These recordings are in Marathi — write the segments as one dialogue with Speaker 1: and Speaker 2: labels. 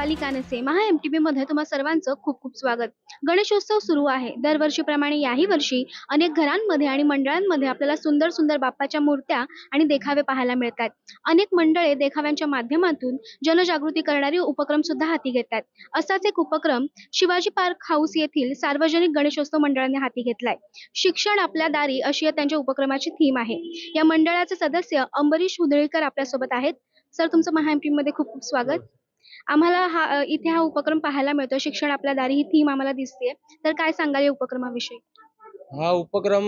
Speaker 1: वैशाली महा एम टी मध्ये तुम्हा सर्वांचं खूप खूप स्वागत. गणेशोत्सव सुरू आहे. दरवर्षीप्रमाणे याही वर्षी अनेक घरांमध्ये आणि मंडळांमध्ये आपल्याला सुंदर सुंदर बाप्पाच्या मूर्त्या आणि देखावे पाहायला मिळतात. अनेक मंडळे देखाव्यांच्या माध्यमातून जनजागृती करणारे उपक्रम सुद्धा हाती घेतात. असाच एक उपक्रम शिवाजी पार्क हाऊस येथील सार्वजनिक गणेशोत्सव मंडळाने हाती घेतलाय. शिक्षण आपल्या दारी अशी या त्यांच्या उपक्रमाची थीम आहे. या मंडळाचे सदस्य अंबरीश हुदळीकर आपल्यासोबत आहेत. सर तुमचं महा एममध्ये खूप खूप स्वागत. आम्हाला हा इथे हा उपक्रम पाहायला मिळतो शिक्षण आपल्या दारी ही थीम आम्हाला दिसते तर काय सांगाल या उपक्रमाविषयी?
Speaker 2: हा उपक्रम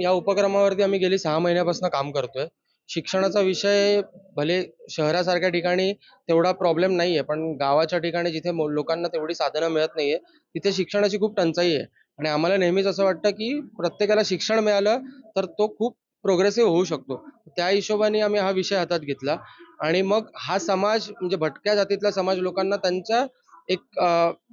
Speaker 2: या उपक्रमावरती आम्ही गेली सहा महिन्यापासून काम करतोय. शिक्षणाचा विषय भले शहरासारख्या ठिकाणी तेवढा प्रॉब्लेम नाहीये पण गावाच्या ठिकाणी जिथे लोकांना तेवढी साधनं मिळत नाहीये तिथे शिक्षणाची खूप टंचाई आहे. आणि आम्हाला नेहमीच असं वाटतं की प्रत्येकाला शिक्षण मिळालं तर तो खूप प्रोग्रेसिव्ह होऊ शकतो. त्या हिशोबाने आम्ही हा विषय हातात घेतला. आणि मग हा समाज म्हणजे भटक्या जातीतला समाज लोकांना त्यांच्या एक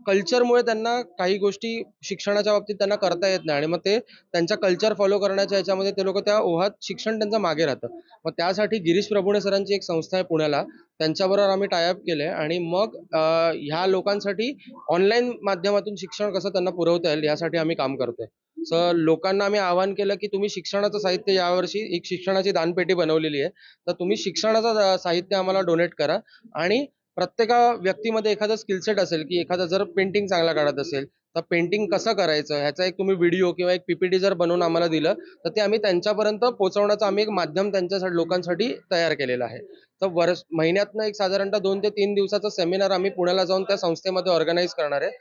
Speaker 2: कल्चरमुळे त्यांना काही गोष्टी शिक्षणाच्या बाबतीत त्यांना करता येत नाही. आणि मग ते त्यांचा कल्चर फॉलो करण्याच्या ह्याच्यामध्ये ते लोक त्या ओहात शिक्षण त्यांचं मागे राहतं. मग त्यासाठी गिरीश प्रभुणे सरांची एक संस्था आहे पुण्याला. त्यांच्याबरोबर आम्ही टायअप केलंय. आणि मग ह्या लोकांसाठी ऑनलाईन माध्यमातून शिक्षण कसं त्यांना पुरवता येईल यासाठी आम्ही काम करतोय. सर लोकांना आम्ही आवाहन केलं की तुम्ही शिक्षणाचं साहित्य यावर्षी एक शिक्षणाची दानपेटी बनवलेली आहे. तर तुम्ही शिक्षणाचं साहित्य आम्हाला डोनेट करा. आणि प्रत्येका व्यक्तीमध्ये एखादं स्किलसेट असेल की एखादा जर पेंटिंग चांगला काढत असेल तर पेंटिंग कसं करायचं? ह्याचा एक तुम्ही व्हिडिओ किंवा एक पीपीटी जर बनवून आम्हाला दिलं तर ते आम्ही त्यांच्यापर्यंत पोहोचवण्याचं आम्ही एक माध्यम त्यांच्यासाठी लोकांसाठी तयार केलेलं आहे. तर वर्ष महिन्यातनं एक साधारणतः दोन ते तीन दिवसाचा सेमिनार आम्ही पुण्याला जाऊन त्या संस्थेमध्ये ऑर्गनाईज करणार आहे.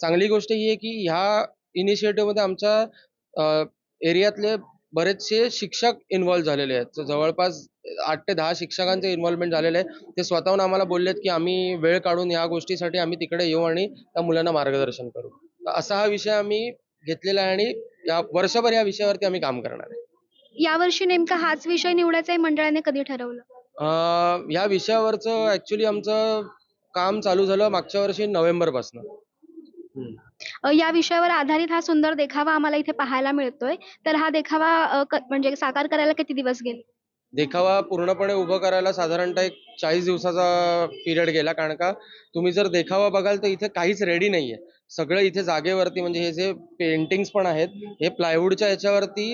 Speaker 2: चांगली गोष्ट ही आहे की ह्या इनिशिएटिव्हमध्ये आमच्या एरियातले बरेचसे शिक्षक इन्व्हॉल्व झालेले आहेत. जवळपास आठ ते दहा शिक्षकांचे इन्व्हॉल्वमेंट झालेले आहे. ते स्वतःहून आम्हाला बोललेत की आम्ही वेळ काढून या गोष्टीसाठी आम्ही तिकडे येऊ आणि त्या मुलांना मार्गदर्शन करू. तर असा हा विषय आम्ही घेतलेला आहे आणि या वर्षभर या विषयावरती आम्ही काम करणार आहे.
Speaker 1: यावर्षी नेमका हाच विषय निवडायचा आहे मंडळाने कधी ठरवलं?
Speaker 2: अं, या विषयावरचं ऍक्च्युली आमचं काम चालू झालं मागच्या वर्षी नोव्हेंबरपासून
Speaker 1: अ, या विषयावर आधारित हा सुंदर देखावा आम्हाला इथे पाहायला मिळतोय. तर हा देखावा अ, क- म्हणजे साकार करायला किती दिवस गेले?
Speaker 2: देखावा पूर्णपणे उभं करायला साधारणतः एक चाळीस दिवसाचा पिरियड गेला. कारण का तुम्ही जर देखावा बघाल तर इथे काहीच रेडी नाहीये. सगळं इथे जागेवरती म्हणजे हे जे पेंटिंग्स पण आहेत हे प्लायवूडच्या याच्यावरती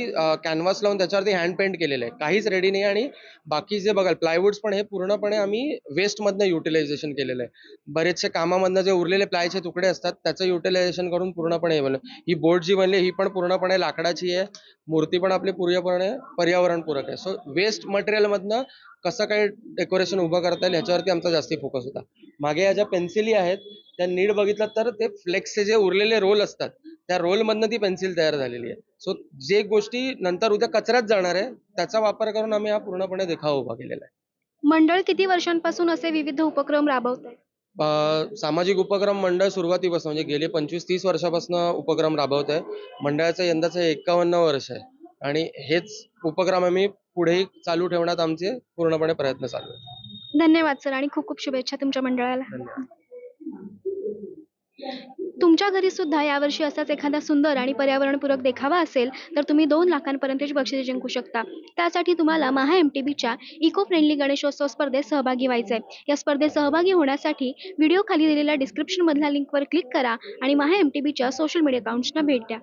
Speaker 2: कॅनव्हास लावून त्याच्यावरती हँड पेंट केलेलं आहे काहीच रेडी नाही आणि बाकी जे बघाल प्लायवूड्स पण हे पूर्णपणे आम्ही वेस्टमधनं युटिलायझेशन केलेलं आहे. बरेचसे कामामधनं जे उरलेले प्लायचे तुकडे असतात त्याचं युटिलायझेशन करून पूर्णपणे हे बनलं. ही बोट जी बनली ही पण पूर्णपणे लाकडाची आहे. मूर्ती पण आपली पूर्णपणे पर्यावरणपूरक आहे. सो वेस्ट मटेरियलमधनं कसं काही डेकोरेशन उभं करता येईल ह्याच्यावरती आमचा जास्ती फोकस होता. मागे या ज्या पेन्सिली आहेत त्या नीट बघितलं तर ते फ्लेक्सचे जे उरलेले रोल असतात त्या रोलमधनं ती पेन्सिल तयार झालेली आहे. सो जे गोष्टी नंतर उद्या कचऱ्यात जाणार आहे त्याचा वापर करून आम्ही हा पूर्णपणे देखावा उभा केलेला आहे.
Speaker 1: मंडळ किती वर्षांपासून असे विविध उपक्रम राबवत आहे
Speaker 2: सामाजिक उपक्रम मंडळ सुरुवातीपासून म्हणजे गेले पंचवीस तीस वर्षापासून उपक्रम राबवत आहे मंडळाचं यंदाचं एकावन्न वर्ष आहे. आणि हेच उपक्रम आम्ही पुढेही चालू ठेवण्यात आमचे पूर्णपणे प्रयत्न चालू आहेत.
Speaker 1: धन्यवाद सर आणि खूप खूप शुभेच्छा तुमच्या मंडळाला. तुमच्या घरी सुद्धा यावर्षी असाच एखादा सुंदर आणि पर्यावरणपूरक देखावा असेल तर तुम्ही दोन लाखांपर्यंतची बक्षिसे जिंकू शकता. त्यासाठी तुम्हाला महा एम टी बीच्या इको फ्रेंडली गणेशोत्सव स्पर्धेत सहभागी व्हायचं आहे या स्पर्धेत सहभागी होण्यासाठी व्हिडिओ खाली दिलेल्या डिस्क्रिप्शन मधल्या लिंकवर क्लिक करा आणि महा एम टी बीच्या सोशल मीडिया अकाउंट्सना भेट द्या.